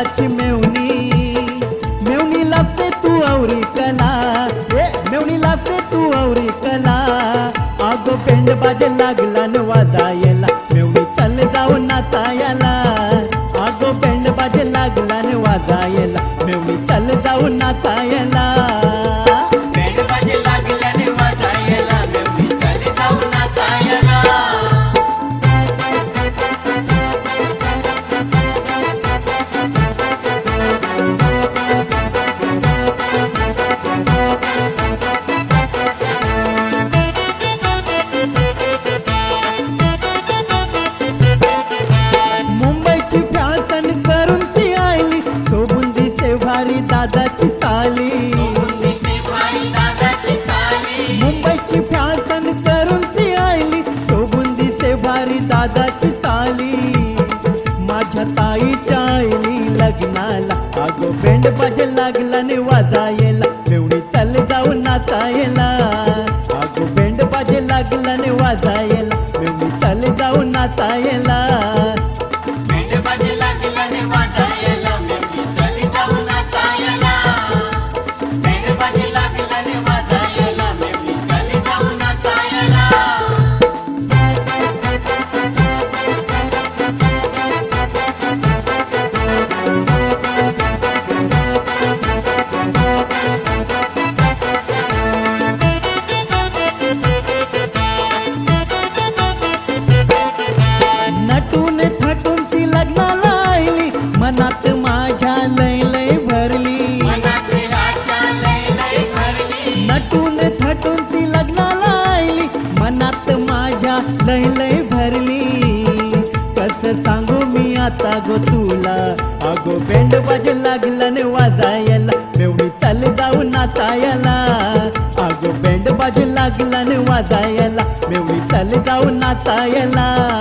दादाची मेवणी. मेवणी लागते तू औरी कला. ए. मेवणी लागते तू औरी कला. आगो पेंड बाजे लागला न वाजायला. मेवणी चल जाऊ नाचायला. आगो पेंड बाजे लागला भारी दादाची साली. मुंबईची फॅशन करून ती आली. शोभून दिसे भारी दादाची साली. माझ्या ताईच्या आईली लग्नाला अगो बेंड बाजे लागला ने वाजायला. मेवणी चल जाऊ नाचायला. अगो बेंड बाजे लागला ने वाजायला. मेवणी चल जाऊ नाचायला. लय लय भरली. कस सांगू मी आता गो तुला? अगो बेंड वाज लागला ने वाजायला. मेवणी चाल जाऊ नाचायला. अगो बेंड बाजे लागला ने वाजायला. मेवणी चाल जाऊ नाचायला.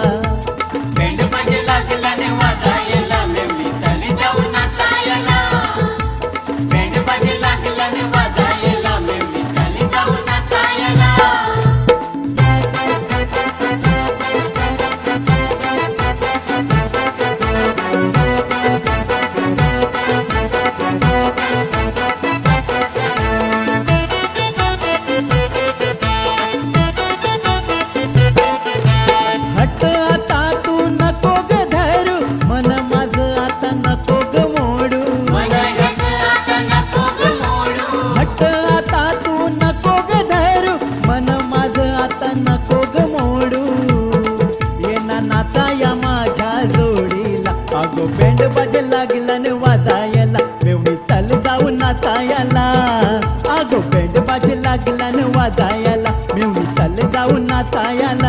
बँड बाजे लागला न वाजायला. मेवणी चाल जाऊ नाचायला. अगो बँड बाजे लागला न वाजायला. मेवणी चाल जाऊ नाचायला.